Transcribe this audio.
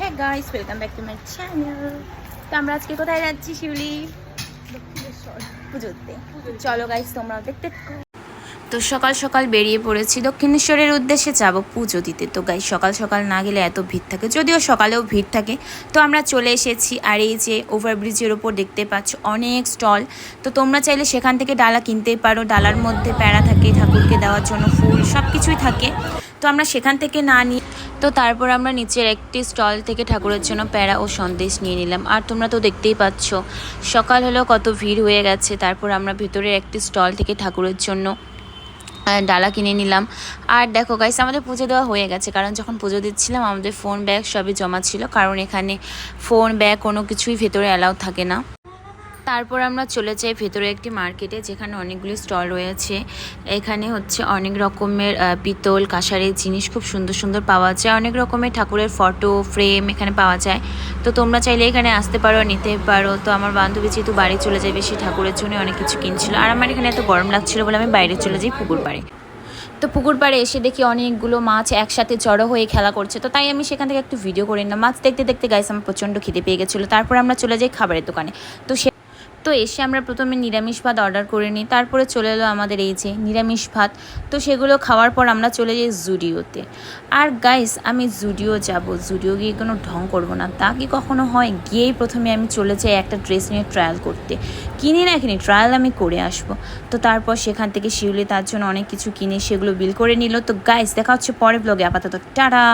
হ্যাঁ guys welcome back to my channel তো আমরা আজকে কোথায় যাচ্ছি শিউলি? পুজোতে। চলো গাইস তোমরাও দেখতে তো সকাল সকাল বেরিয়ে পড়েছি দক্ষিণেশ্বরের উদ্দেশ্যে যাব পুজো দিতে। তো গাই সকাল সকাল না গেলে এত ভিড় থাকে। যদিও সকালেও ভিড় থাকে। তো আমরা চলে এসেছি আর এই যে ওভারব্রিজের ওপর দেখতে পাচ্ছ অনেক স্টল তো তোমরা চাইলে সেখান থেকে ডালা কিনতেই পারো। ডালার মধ্যে প্যাড়া থাকে ঠাকুরকে দেওয়ার জন্য ফুল সব কিছুই থাকে। তো আমরা সেখান থেকে না নিই তো তারপর আমরা নিচের একটি স্টল থেকে ঠাকুরের জন্য প্যাড়া ও সন্দেশ নিয়ে নিলাম। আর তোমরা তো দেখতেই পাচ্ছ, সকাল হলেও কত ভিড় হয়ে গেছে। তারপর আমরা ভেতরের একটি স্টল থেকে ঠাকুরের জন্য ডালা কিনে নিলাম। আর দেখো গাইস আমাদের পুজো দেওয়া হয়ে গেছে। কারণ যখন পুজো দিচ্ছিলাম, আমাদের ফোন ব্যাগ সবই জমা ছিল। কারণ এখানে ফোন ব্যাগ কোনো কিছুই ভেতরে অ্যালাউ থাকে না। তারপর আমরা চলে যাই ভেতরে একটি মার্কেটে, যেখানে অনেকগুলি স্টল রয়েছে। এখানে হচ্ছে অনেক রকমের পিতল, কাঁসারের জিনিস খুব সুন্দর সুন্দর পাওয়া যায়। অনেক রকমের ঠাকুরের ফটো ফ্রেম এখানে পাওয়া যায়। তো তোমরা চাইলে এখানে আসতে পারো, নিতে পারো। তো আমার বান্ধবী যেহেতু বাড়ি চলে যায় বেশি ঠাকুরের জন্য অনেক কিছু কিনছিল। আর আমার এখানে এত গরম লাগছিল বলে আমি বাইরে চলে যাই পুকুর পাড়ে। তো পুকুর পাড়ে এসে দেখি অনেকগুলো মাছ একসাথে জড়ো হয়ে খেলা করছে। তো তাই আমি সেখান থেকে একটু ভিডিও করে নিলাম। মাছ দেখতে দেখতে গাইস আমার প্রচণ্ড খিদে পেয়ে গেছিল। তারপর আমরা চলে যাই খাবারের দোকানে। তো সে তো এসে আমরা প্রথমে নিরামিষ ভাত অর্ডার করে নিই, তারপরে চলে এলো আমাদের এই যে নিরামিষ ভাত। তো সেগুলো খাওয়ার পর আমরা চলে যাই জুডিওতে। আর গাইস আমি জুডিও যাব। জুডিও গিয়ে কোনো ঢং করব না। তা কি কখনো হয়? গিয়েই প্রথমে আমি চলে যাই একটা ড্রেস নিয়ে ট্রায়াল করতে। কিনি না কিনি ট্রায়াল আমি করে আসব। তো তারপর সেখান থেকে শিউলি তার জন্য অনেক কিছু কিনে সেগুলো বিল করে নিল। তো গাইস দেখা হচ্ছে পরে ব্লগে আপাতত টাটা!